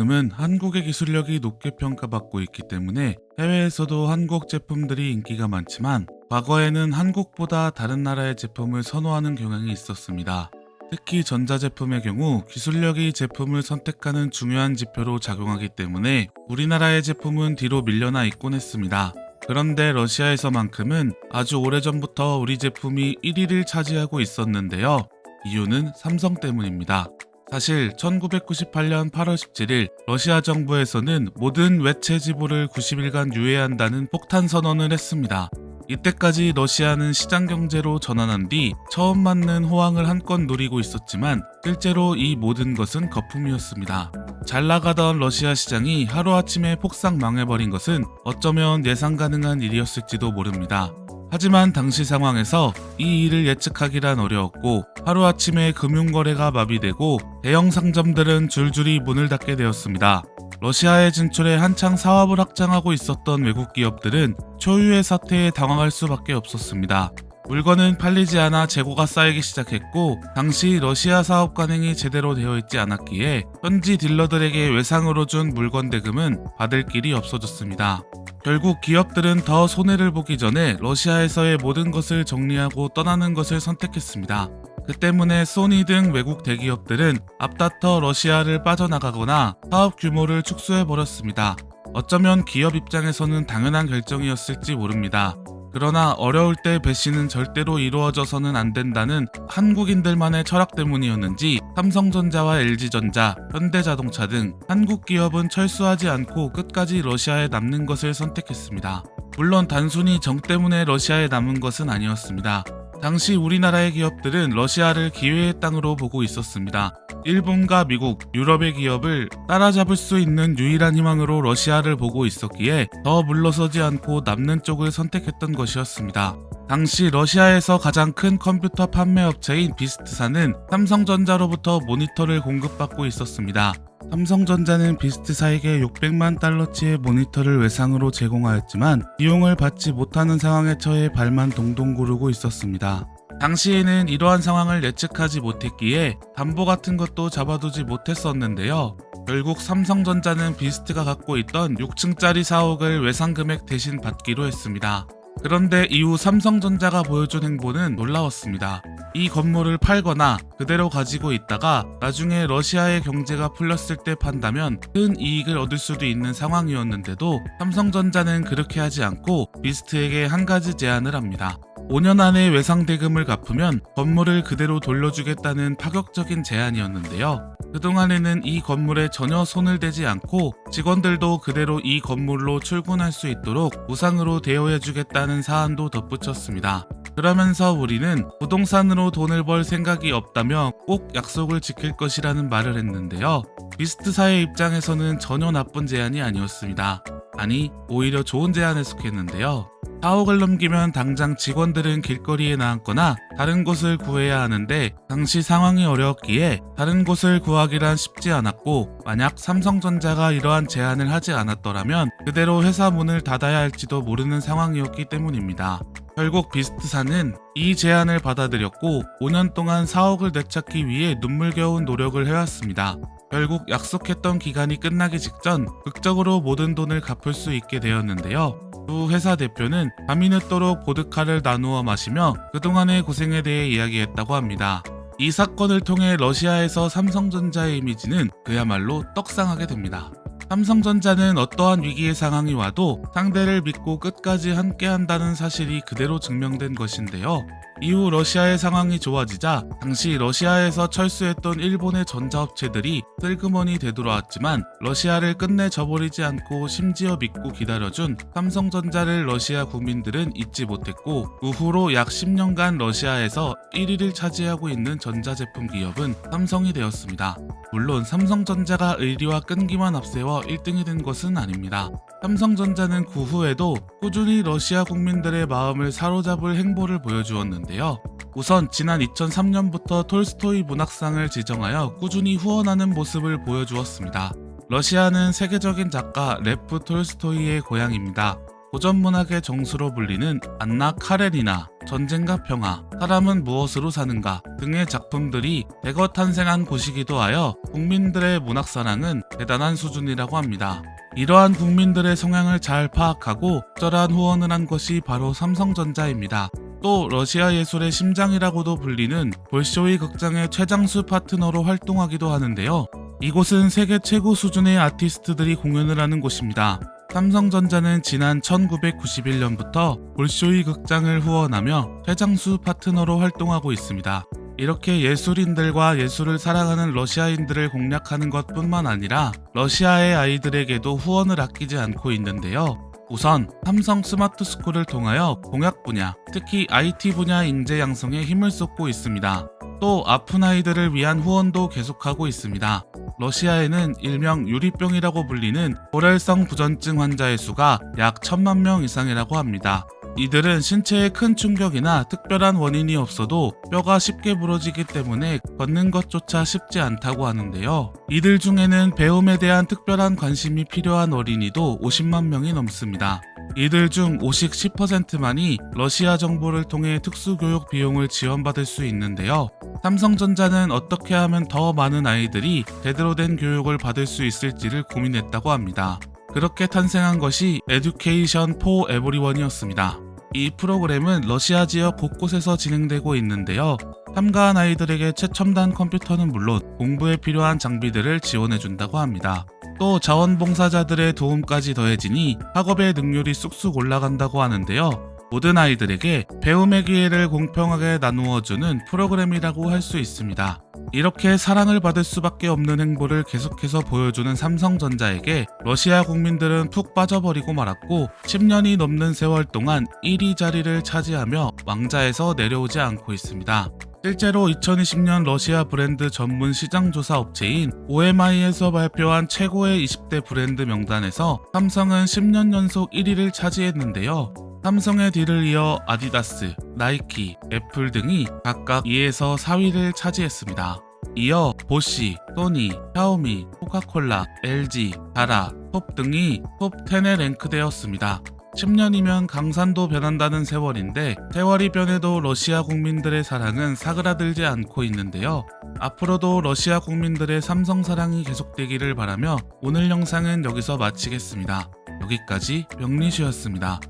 지금은 한국의 기술력이 높게 평가받고 있기 때문에 해외에서도 한국 제품들이 인기가 많지만 과거에는 한국보다 다른 나라의 제품을 선호하는 경향이 있었습니다. 특히 전자제품의 경우 기술력이 제품을 선택하는 중요한 지표로 작용하기 때문에 우리나라의 제품은 뒤로 밀려나 있곤 했습니다. 그런데 러시아에서만큼은 아주 오래전부터 우리 제품이 1위를 차지하고 있었는데요. 이유는 삼성 때문입니다. 사실 1998년 8월 17일 러시아 정부에서는 모든 외채 지불을 90일간 유예한다는 폭탄 선언을 했습니다. 이때까지 러시아는 시장 경제로 전환한 뒤 처음 맞는 호황을 한껏 누리고 있었지만 실제로 이 모든 것은 거품이었습니다. 잘 나가던 러시아 시장이 하루아침에 폭삭 망해버린 것은 어쩌면 예상 가능한 일이었을지도 모릅니다. 하지만 당시 상황에서 이 일을 예측하기란 어려웠고 하루아침에 금융거래가 마비되고 대형 상점들은 줄줄이 문을 닫게 되었습니다. 러시아의 진출에 한창 사업을 확장하고 있었던 외국 기업들은 초유의 사태에 당황할 수밖에 없었습니다. 물건은 팔리지 않아 재고가 쌓이기 시작했고 당시 러시아 사업 관행이 제대로 되어 있지 않았기에 현지 딜러들에게 외상으로 준 물건 대금은 받을 길이 없어졌습니다. 결국 기업들은 더 손해를 보기 전에 러시아에서의 모든 것을 정리하고 떠나는 것을 선택했습니다. 그 때문에 소니 등 외국 대기업들은 앞다퉈 러시아를 빠져나가거나 사업 규모를 축소해 버렸습니다. 어쩌면 기업 입장에서는 당연한 결정이었을지 모릅니다. 그러나 어려울 때 배신은 절대로 이루어져서는 안 된다는 한국인들만의 철학 때문이었는지 삼성전자와 LG전자, 현대자동차 등 한국 기업은 철수하지 않고 끝까지 러시아에 남는 것을 선택했습니다. 물론 단순히 정 때문에 러시아에 남은 것은 아니었습니다. 당시 우리나라의 기업들은 러시아를 기회의 땅으로 보고 있었습니다. 일본과 미국, 유럽의 기업을 따라잡을 수 있는 유일한 희망으로 러시아를 보고 있었기에 더 물러서지 않고 남는 쪽을 선택했던 것이었습니다. 당시 러시아에서 가장 큰 컴퓨터 판매 업체인 비스트사는 삼성전자로부터 모니터를 공급받고 있었습니다. 삼성전자는 비스트사에게 600만 달러치의 모니터를 외상으로 제공하였지만 비용을 받지 못하는 상황에 처해 발만 동동 구르고 있었습니다. 당시에는 이러한 상황을 예측하지 못했기에 담보 같은 것도 잡아두지 못했었는데요. 결국 삼성전자는 비스트가 갖고 있던 6층짜리 사옥을 외상 금액 대신 받기로 했습니다. 그런데 이후 삼성전자가 보여준 행보는 놀라웠습니다. 이 건물을 팔거나 그대로 가지고 있다가 나중에 러시아의 경제가 풀렸을 때 판다면 큰 이익을 얻을 수도 있는 상황이었는데도 삼성전자는 그렇게 하지 않고 비스트에게 한 가지 제안을 합니다. 5년 안에 외상 대금을 갚으면 건물을 그대로 돌려주겠다는 파격적인 제안이었는데요. 그동안에는 이 건물에 전혀 손을 대지 않고 직원들도 그대로 이 건물로 출근할 수 있도록 무상으로 대여해주겠다는 사안도 덧붙였습니다. 그러면서 우리는 부동산으로 돈을 벌 생각이 없다며 꼭 약속을 지킬 것이라는 말을 했는데요. 비스트사의 입장에서는 전혀 나쁜 제안이 아니었습니다. 아니, 오히려 좋은 제안에 속했는데요. 4억을 넘기면 당장 직원들은 길거리에 나앉거나 다른 곳을 구해야 하는데 당시 상황이 어려웠기에 다른 곳을 구하기란 쉽지 않았고 만약 삼성전자가 이러한 제안을 하지 않았더라면 그대로 회사 문을 닫아야 할지도 모르는 상황이었기 때문입니다. 결국 비스트사는 이 제안을 받아들였고 5년 동안 4억을 되찾기 위해 눈물겨운 노력을 해왔습니다. 결국 약속했던 기간이 끝나기 직전 극적으로 모든 돈을 갚을 수 있게 되었는데요. 두 회사 대표는 밤이 늦도록 보드카를 나누어 마시며 그동안의 고생에 대해 이야기했다고 합니다. 이 사건을 통해 러시아에서 삼성전자의 이미지는 그야말로 떡상하게 됩니다. 삼성전자는 어떠한 위기의 상황이 와도 상대를 믿고 끝까지 함께한다는 사실이 그대로 증명된 것인데요. 이후 러시아의 상황이 좋아지자 당시 러시아에서 철수했던 일본의 전자업체들이 쓸그머니 되돌아왔지만 러시아를 끝내 저버리지 않고 심지어 믿고 기다려준 삼성전자를 러시아 국민들은 잊지 못했고 그 후로 약 10년간 러시아에서 1위를 차지하고 있는 전자제품 기업은 삼성이 되었습니다. 물론 삼성전자가 의리와 끈기만 앞세워 1등이 된 것은 아닙니다. 삼성전자는 그 후에도 꾸준히 러시아 국민들의 마음을 사로잡을 행보를 보여주었는데 요. 우선 지난 2003년부터 톨스토이 문학상을 지정하여 꾸준히 후원하는 모습을 보여주었습니다. 러시아는 세계적인 작가 레프 톨스토이의 고향입니다. 고전 문학의 정수로 불리는 안나 카레니나, 전쟁과 평화, 사람은 무엇으로 사는가 등의 작품들이 대거 탄생한 곳이기도 하여 국민들의 문학 사랑은 대단한 수준이라고 합니다. 이러한 국민들의 성향을 잘 파악하고 적절한 후원을 한 것이 바로 삼성전자입니다. 또 러시아 예술의 심장이라고도 불리는 볼쇼이 극장의 최장수 파트너로 활동하기도 하는데요. 이곳은 세계 최고 수준의 아티스트들이 공연을 하는 곳입니다. 삼성전자는 지난 1991년부터 볼쇼이 극장을 후원하며 최장수 파트너로 활동하고 있습니다. 이렇게 예술인들과 예술을 사랑하는 러시아인들을 공략하는 것 뿐만 아니라 러시아의 아이들에게도 후원을 아끼지 않고 있는데요. 우선 삼성 스마트 스쿨을 통하여 공약 분야, 특히 IT 분야 인재 양성에 힘을 쏟고 있습니다. 또 아픈 아이들을 위한 후원도 계속하고 있습니다. 러시아에는 일명 유리병이라고 불리는 고혈성 부전증 환자의 수가 약 천만 명 이상이라고 합니다. 이들은 신체에 큰 충격이나 특별한 원인이 없어도 뼈가 쉽게 부러지기 때문에 걷는 것조차 쉽지 않다고 하는데요. 이들 중에는 배움에 대한 특별한 관심이 필요한 어린이도 50만 명이 넘습니다. 이들 중 50, 10%만이 러시아 정부를 통해 특수교육 비용을 지원받을 수 있는데요. 삼성전자는 어떻게 하면 더 많은 아이들이 제대로 된 교육을 받을 수 있을지를 고민했다고 합니다. 그렇게 탄생한 것이 에듀케이션 포 에브리원이었습니다. 이 프로그램은 러시아 지역 곳곳에서 진행되고 있는데요. 참가한 아이들에게 최첨단 컴퓨터는 물론 공부에 필요한 장비들을 지원해 준다고 합니다. 또 자원봉사자들의 도움까지 더해지니 학업의 능률이 쑥쑥 올라간다고 하는데요. 모든 아이들에게 배움의 기회를 공평하게 나누어주는 프로그램이라고 할 수 있습니다. 이렇게 사랑을 받을 수밖에 없는 행보를 계속해서 보여주는 삼성전자에게 러시아 국민들은 푹 빠져버리고 말았고 10년이 넘는 세월 동안 1위 자리를 차지하며 왕자에서 내려오지 않고 있습니다. 실제로 2020년 러시아 브랜드 전문 시장 조사 업체인 OMI에서 발표한 최고의 20대 브랜드 명단에서 삼성은 10년 연속 1위를 차지했는데요. 삼성의 뒤를 이어 아디다스, 나이키, 애플 등이 각각 2에서 4위를 차지했습니다. 이어 보시, 소니, 샤오미, 코카콜라, LG, 다라, 톱 등이 톱 10에 랭크되었습니다. 10년이면 강산도 변한다는 세월인데 세월이 변해도 러시아 국민들의 사랑은 사그라들지 않고 있는데요. 앞으로도 러시아 국민들의 삼성 사랑이 계속되기를 바라며 오늘 영상은 여기서 마치겠습니다. 여기까지 명리슈였습니다.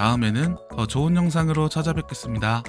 다음에는 더 좋은 영상으로 찾아뵙겠습니다.